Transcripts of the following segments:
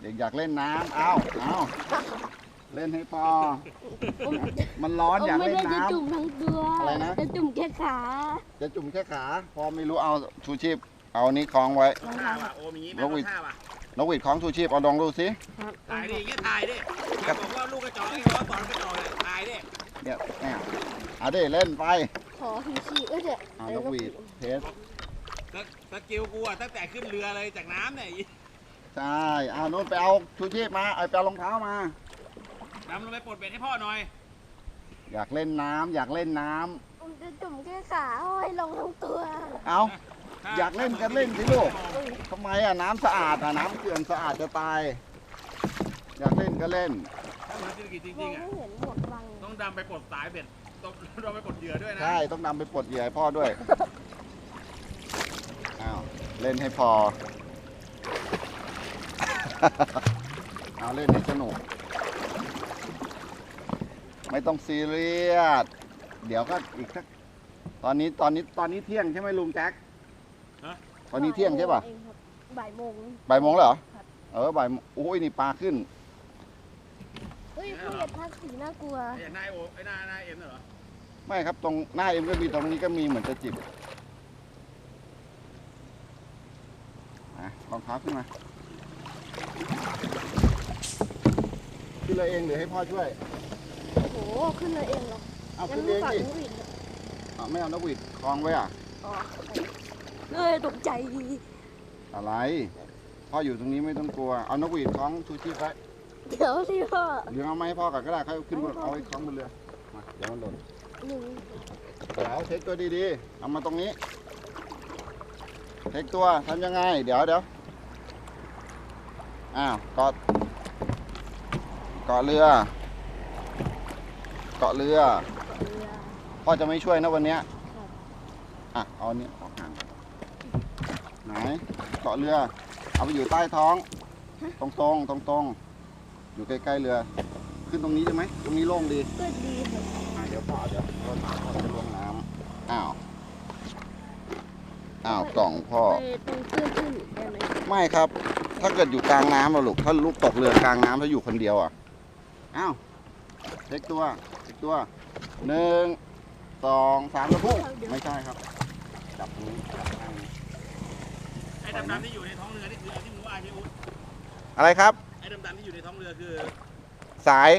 เด็กอยากเล่นน้ำเอาเอาเล่นให้พอ มันร้อนอยากไม่เล่นได้จะน้ำ จุ่มทั้งตัวอะไรนะ จะจุ่มแค่ขาจะจุ่มแค่ขา พอไม่รู้เอาชูชีพ เอานี้คล้องไว้รองท่าเท้าว่ะโอมอย่างงี้ไหมนกหวีดท่าว่ะนกหวีดคล้องชูชีพเอาลองดูสิ ครับถ่ายดิอย่างเงี้ยถ่ายดิอย่าบอกว่าลูกกระจอกไอ้ว่าสอนกระจอกเลยถ่ายดิเนี่ยเนี่ยเอาดิเล่นไปขอพีชีเอ้ยเดี๋ยวเอานกหวีดเทสสสกิลกูอะตั้งแต่ขึ้นเรือเลยจากน้ำเนี่ย ใช่เอานู่นไปเอาชูชีพมาเอาไปเอารองเท้ามา ดำลงไปปลดเบ็ดให้พ่อหน่อยอยากเล่นน้ำอยากเล่นน้ำผมจะจุ่มแค่ขาเอาให้ลงทั้งตัวเอาถ้อยากเล่นก็เล่นสิลูก ทำไมอะน้ำสะอาดอะน้ำเขื่อนสะอาดจะตาย อยากเล่นก็เล่น ถ้าเหมือนจริงจมริองงๆไม่อะเห็นหมดบังต้องดำไปปลดสายเบ็ด ต้องดำไปปลดเหยื่อด้วยนะ ใช่ต้องนำไปปลดเหยื่อให้พ่อด้วย อ้าวเล่นให้พอ เอาเล่นให้สนุก ไม่ต้องซีเรียส เดี๋ยวก็อีกสัก ตอนนี้ตอนนี้ตอนนี้เที่ยงใช่ไหมลุงแจ็คตอนนี้เที่ยงใช่ป่ะเองครับบ่ายโมงบ่ายโมงแล้วเหรอ ครับ เออบ่ายโมงโอ้ยนี่ปลาขึ้นเฮ้ยผู้เหยียดภาคสีน่ากลัว ไอ้หน้าโอไอ้หน้าหน้าเอ็มน่ะเหรอ ไม่ครับ ตรงหน้าเอ็มก็มีตรงนี้ก็มีเหมือนจะจิบอะรองเท้าขึ้นมา ขึ้น เลยเองหรือให้พ่อช่วย โอ้โห ขึ้นเลยเองเหรอเอางั้ขึ้นนเองฝากดินกหวีดเอาไม่เอานกหวีดคล้องไว้อะ อ๋อเอ้ยตกใจอะไร พ่ออยู่ตรงนี้ไม่ต้องกลัว เอานกหวีดคล้องชูชีพไว้เดี๋ยวสิพ่อหรือเอาไมาให้พ่อก่อนก็ได้ค่อยขึ้นบนเอาไว้คล้องบนเรือ มาเดี๋ยวมันหล่นหนึ่งเดี๋ยวเทคตัวดีๆ เอามาตรงนี้ เทคตัวทำยังไง เดี๋ยวเดี๋ยวอ้าวเกาะ เกาะเรือ เกาะเรือเรือ พ่อจะไม่ช่วยนะวันเนี้ยครับอะเอาอันนี้ออกห่างไหน เกาะเรือ เอาไปอยู่ใต้ท้อง ตรงตรงตรงตรงๆอยู่ใกล้ๆเรือ ขึ้นตรงนี้ได้ไหม ตรงนี้โล่งดีก็ดีครับอะเดี๋ยวพ่อเดี๋ยวพ่อพ่อจะลงน้ำอ้าว อ้าวกล่องพ่อ ไปตรงตื้นขึ้นได้ไหมไม่ครับ ถ้าเกิดอยู่กลางน้ำอะลูก ถ้าลูกตกเรือกลางน้ำถ้าอยู่คนเดียวอะ อ้าวเล็กตัวเล็กตัวหนึ่งสองสามแล้วพุ่งไม่ใช่ครับ จับตรงนี้จับข้างนี้ไอ้ดำๆที่อยู่ในท้องเรือนี่คือไอ้ที่มึงว่าใช่ไหมอุ๊ดอะไรครับ ไอ้ดำๆที่อยู่ในท้องเรือคือสาย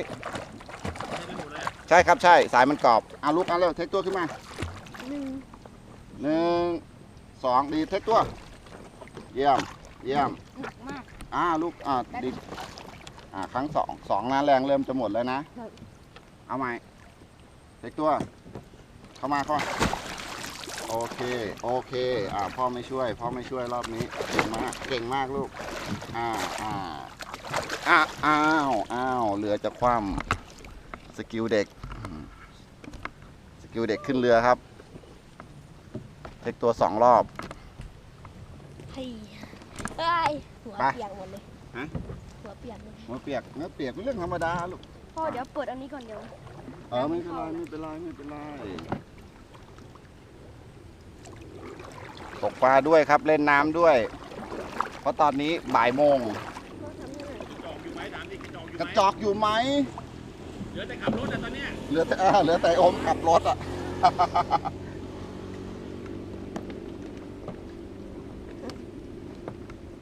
ใช่ไปหมดเลยอะใช่ครับใช่สายมันกรอบอะลูกเอะเร็วเทคตัวขึ้นมาหนึ่งหนึ่งสองดีเทคตัว เยี่ยมเยี่ยมหนักมาก อ่าลูกอ่าดิ อ่าครั้งสองสองนะแรงเริ่มจะหมดแล้วนะ ครับ เอาใหม่เล็กตัว เข้ามาเข้ามาโอเค โอเค อ่าพ่อไม่ช่วย พ่อไม่ช่วยรอบนี้ เก่งมาก เก่งมากลูก อ่าอ่าอ่าอ้าวอ้าวเรือจะคว่ำสกิลเด็กอืมสกิลเด็กขึ้นเรือครับเล็กตัวสองรอบ เฮ้ยเอ้ยหัวไป เปียกหมดเลย ฮะ หัวเปียกเลยเมื่อเปียกเมื่อเปียกเป็นเรื่องธรรมดาลูกพ่อเดี๋ยวเปิดอันนี้ก่อนเดี๋ยวเออไม่เป็นไรไม่เป็นไรไม่เป็นไรตกปลาด้วยครับเล่นน้ำด้วย เพราะตอนนี้บ่ายโมงพ่อทำให้หน่อยกระจอกอยู่ไหมถามดิกระจอกอยู่กระไหมจอกอยู่ไหมเหลือแต่ขับรถอะตอนเนี้ยเหลือแต่อ่าเหลือแต่อมขับรถอะ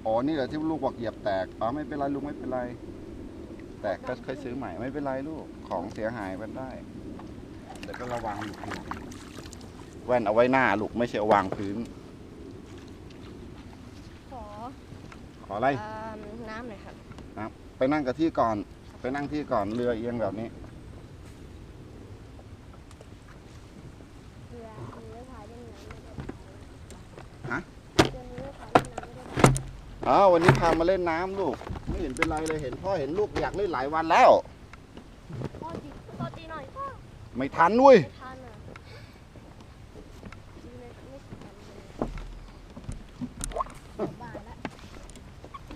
อ๋อนี่เหรอที่ลูกบอกเหยียบแตก อ๋อไม่เป็นไรลูกไม่เป็นไร แตกก็ค่อยซื้อใหม่ไม่เป็นไรลูก ของเสียหายมันได้เดี๋ยวก็ระวังลูกแว่นเอาไว้หน้าลูกไม่ใช่เอาวางพื้น ขอขออะไร เอิ่มน้ำหน่อยครับ ไปนั่งกับที่ก่อน ไปนั่งที่ก่อนเรือเอียงแบบนี้ เรือเรือพายเล่นน้ำไม่ได้ ฮะ เรือนี้พายเล่นน้ำไม่ได้ อ้าววันนี้พามาเล่นน้ำลูก ไม่เห็นเป็นไรเลยเห็นพ่อเห็นลูกอยากเล่นหลายวันแล้ว พ่อตีพ่อตีหน่อยพ่อไม่ทันนุ้ยไม่ทันอะตีเลยไม่ทันเลยบ้าละ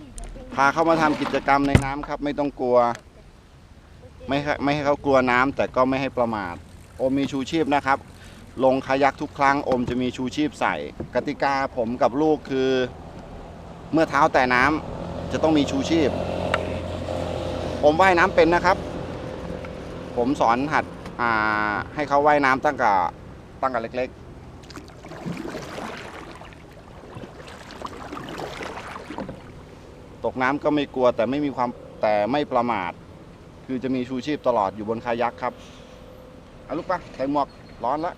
นี่จะเป็นพาเขามาทำกิจกรรมในน้ำครับ ไม่ต้องกลัว ไม่ให้ไม่ให้เขากลัวน้ำแต่ก็ไม่ให้ประมาท โอมมีชูชีพนะครับ ลงคายักทุกครั้งโอมจะมีชูชีพใส่ กติกาผมกับลูกคือ เมื่อเท้าแต่น้จะต้องมีชูชีพ ผมว่ายน้ำเป็นนะครับ ผมสอนหัดให้เขาว่ายน้ำตั้งแต่ตั้งแต่เล็กๆ ตกน้ำก็ไม่กลัวแต่ไม่มีความแต่ไม่ประมาท คือจะมีชูชีพตลอดอยู่บนคายักครับเอาลูกปะใส่หมวกร้อนแล้ว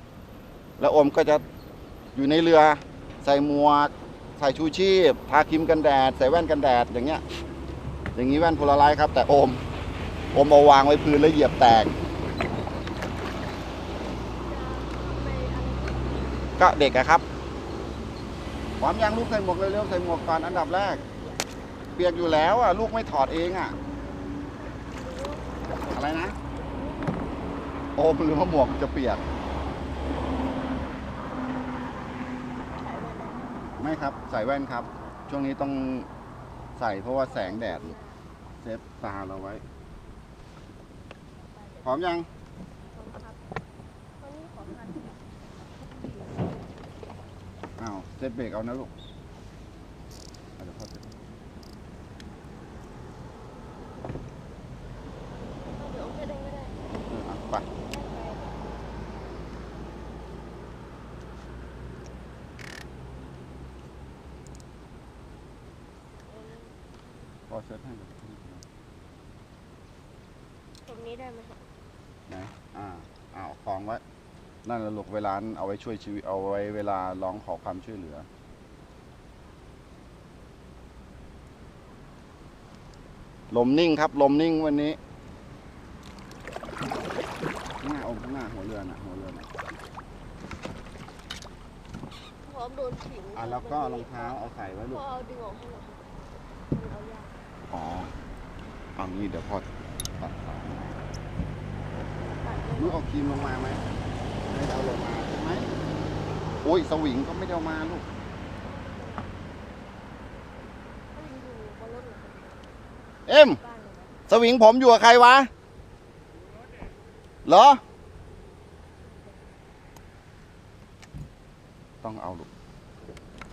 แล้วอมก็จะอยู่ในเรือใส่หมวก ใส่ชูชีพทาครีมกันแดด ใส่แว่นกันแดดอย่างเงี้ย อย่างนี้แว่นโพลาไรครับ แต่โอมโอมเอาวางไว้พื้นแล้วเหยียบแตก ก็เด็กอะครับพร้อมยังลูกใส่หมวกเร็วๆใส่หมวกก่อนอันดับแรก เปียกอยู่แล้วอะลูกไม่ถอดเองอะอะไรนะโอมหรือว่าหมวกจะเปียก ไม่ครับใส่แว่นครับ ช่วงนี้ต้องใส่เพราะว่าแสงแดดเซฟตาเราไว้ พร้อมยัง อ้าวเซฟเบรกเอานะลูกอะเดี๋ยวพ่อเซฟ เดี๋ยวจะเดินไม่ได้ เอออะไปพ่ อเซฟให้ตรงนี้ได้ไหมครับไหนอ่าอ่าเอาคล้องไว้ นั่นแหละลูกเวลาเอาไว้ช่วยชีวิต เอาไว้เวลาร้องขอความช่วยเหลือ ลมนิ่งครับ ลมนิ่งวันนี้ข้างหน้าอมข้างหน้าหัวเรือน่ะหัวเรือน่ะพร้อมโดนขิงอะแล้วก็รองเท้าเอาใส่ไว้ลูพก อเอาดึงออกให้หน่อยมันเอายาก อ๋อ เอางี้เดี๋ยวพ่อตัดสาเลยลูกเอาครีมลงมาไหมไม่ได้เอาลงมาใช่ไหมโอ้ยสวิงก็ไม่ได้เอามาลูกเอ็มสวิงผมอยู่กับใครวะเหรอ ต้องเอาลูก